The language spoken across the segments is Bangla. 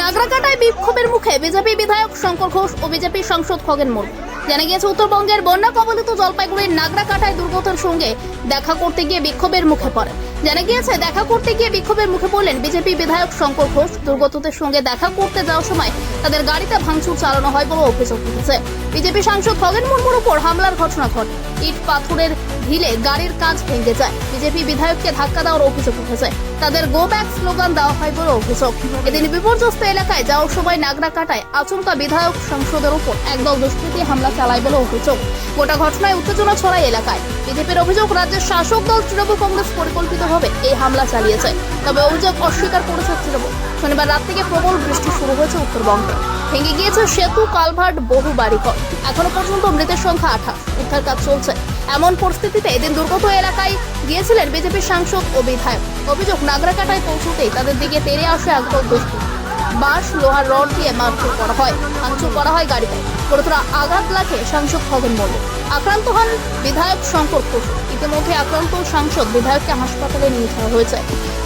নাগরাকাটায় বিক্ষোভের মুখে বিজেপি বিধায়ক শঙ্কর ঘোষ ও বিজেপি সাংসদ খগেন মুর্মু জানা গিয়েছে, উত্তরবঙ্গের বন্যা কবলিত জলপাইগুড়ির নাগরাকাটায় দুর্গতর সঙ্গে দেখা করতে গিয়ে বিক্ষোভের মুখে পড়েন। জানা গিয়েছে, দেখা করতে গিয়ে বিক্ষোভের মুখে পড়লেন বিজেপি বিধায়ক শঙ্কর ঘোষ। দুর্গতদের সঙ্গে দেখা করতে যাওয়ার সময় তাদের গাড়িতে ভাঙচুর চালানো হয় বলে অভিযোগ উঠেছে। বিজেপি সাংসদ খগেন মুর্মুর উপর হামলার ঘটনা ঘটে। ইট পাথরের ঢিলে গাড়ির কাজ ভেঙে যায়। বিজেপি বিধায়ককে ধাক্কা দেওয়ার অভিযোগ উঠেছে। তাদের গো ব্যাক স্লোগান দেওয়া হয় বলে অভিযোগ। এদিন বিপর্যস্ত এলাকায় যাওয়ার সময় নাগরা কাটায় আচমকা বিধায়ক সংসদের উপর একদল দুষ্কৃতী হামলা চালায় বলে অভিযোগ। গোটা ঘটনায় উত্তেজনা ছড়ায় এলাকায়। বিজেপির অভিযোগ, রাজ্যের শাসক দল তৃণমূল কংগ্রেস পরিকল্পিতভাবে এই হামলা চালিয়েছে। তবে অভিযোগ অস্বীকার করেছে তৃণমূল। শনিবার রাত থেকে প্রবল বৃষ্টি শুরু হয়েছে উত্তরবঙ্গে। ভেঙে গিয়েছে সেতু, কালভার্ট, বহু বাড়িঘর। এখনও পর্যন্ত মৃতের সংখ্যা আঠাশ। উদ্ধার কাজ চলছে। এমন পরিস্থিতিতে এদিন দুর্গত এলাকায় গিয়েছিলেন বিজেপির সাংসদ ও বিধায়ক। অভিযোগ নাগরাকাটায় পৌঁছতেই তাদের দিকে তেড়ে আসে একদল দুষ্কৃতী বাঁশ, লোহার রড দিয়ে মারধর করা হয়, ভাঙচুর করা হয় গাড়িতে। গুরুতর আঘাত লাখে সাংসদ খগেন মল্লিক আক্রান্ত হন বিধায়ক শঙ্কর ঘোষ। ইতিমধ্যে আক্রান্ত সাংসদ বিধায়ককে হাসপাতালে নিয়ে যাওয়া হয়েছে।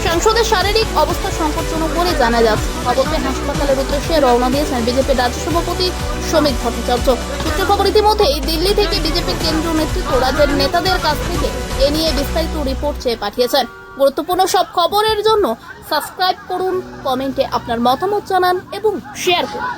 সাংসদের শারীরিক অবস্থা সংকটজনক বলে জানা যাচ্ছে। খবরকে হাসপাতালের উদ্দেশ্যে রওনা দিয়েছেন বিজেপির রাজ্য সভাপতি শ্রমিক ভট্টাচার্য। সূত্র খবর ইতিমধ্যেই দিল্লি থেকে বিজেপির কেন্দ্রীয় নেতৃত্ব রাজ্যের নেতাদের কাছ থেকে এ নিয়ে বিস্তারিত রিপোর্ট চেয়ে পাঠিয়েছেন। গুরুত্বপূর্ণ সব খবরের জন্য সাবস্ক্রাইব করুন, কমেন্টে আপনার মতামত জানান এবং শেয়ার করুন।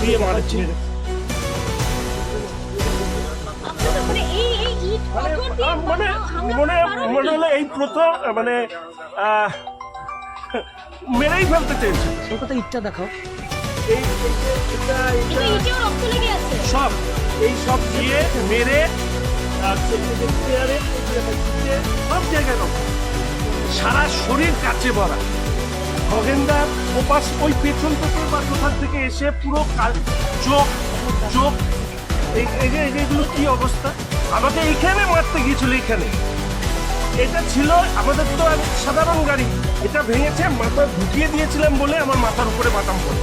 দিয়ে মারছে মানে মানে মানে মনে মনে হলো এই প্রথম মানে মেরেই ফেলতে চেয়েছে। কলকাতা ইটটা দেখাও। সব এই সব দিয়ে মেরে সব জায়গায়। সারা শরীর কাছে ভরা। খগেনদার ওপাশ ওই পেছন থেকে বা কোথার থেকে এসে পুরো কাল- চোখ চোখ, এই যে এগুলো কি অবস্থা? আমাকে এইখানে মারতে গিয়েছিল এখানে এটা ছিল আমাদের তো সাধারণ গাড়ি। এটা ভেঙেছে, মাথা ঢুকিয়ে দিয়েছিলাম বলে আমার মাথার উপরে বাটাম পড়ে।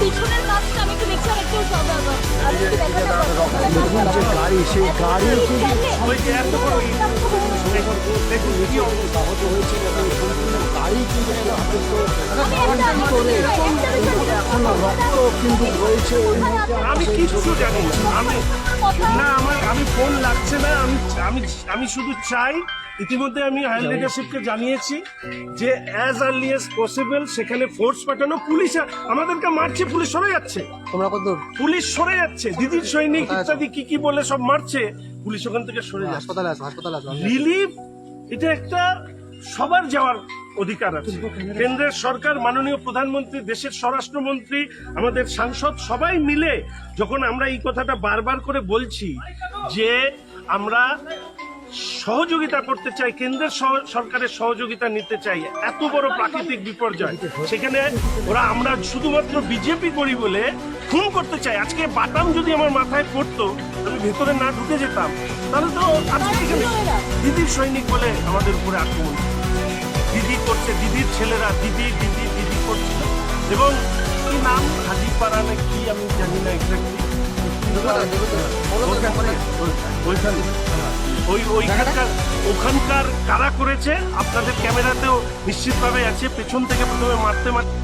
পিছনের কাজটা আমি একটু দেখছি আর একটু আমি একটু দেখাতে গাড়ি সেই গাড়ি এত বড় গাড়ি কিন্তু একটা এখনও রক্ত কিন্তু রয়েছে ওই মুহূর্তে আমি কিচ্ছু জানি আমি না আমার আমি ফোন লাগছে না আমি আমি আমি শুধু চাই ইতিমধ্যে আমি হায়ার লিডারশিপকে জানিয়েছি যে অ্যাজ আর্লি এস পসিবল সেখানে ফোর্স পাঠানো পুলিশ আমাদেরকে মারছে পুলিশ সরে যাচ্ছে। তোমরা কত পুলিশ সরে যাচ্ছে। দিদির সৈনিক ইত্যাদি কি কি বলে সব মারছে পুলিশ ওখান থেকে সরে যাচ্ছে। হাসপাতালে আসো হাসপাতালে আসো। রিলিফ এটা একটা সবার যাওয়ার অধিকার আছে। কেন্দ্রের সরকার মাননীয় প্রধানমন্ত্রী দেশের স্বরাষ্ট্রমন্ত্রী আমাদের সাংসদ সবাই মিলে যখন আমরা এই কথাটা বারবার করে বলছি যে আমরা সহযোগিতা করতে চাই কেন্দ্রের সরকারের সহযোগিতা নিতে চাই এত বড় প্রাকৃতিক বিপর্যয়। সেখানে ওরা আমরা শুধুমাত্র বিজেপি করি বলে খুন করতে চাই। আজকে বাটাম যদি আমার মাথায় পড়তো আমি ভেতরে না ঢুকে যেতাম তাহলে তো আজকে এখানে দিদির সৈনিক বলে আমাদের উপরে আক্রমণ। দিদি করছে দিদির ছেলেরা দিদি দিদি দিদি করছিল এবং কি নাম? হাজিপাড়া না কি? আমি জানি না এক্স্যাক্টলি ওইখানে ওই ওইখানকার ওখানকার কারা করেছে? আপনাদের ক্যামেরাতেও নিশ্চিতভাবে আছে। পেছন থেকে প্রথমে মারতে মারতে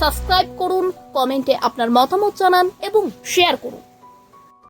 সাবস্ক্রাইব করুন কমেন্টে আপনার মতামত জানান এবং শেয়ার করুন।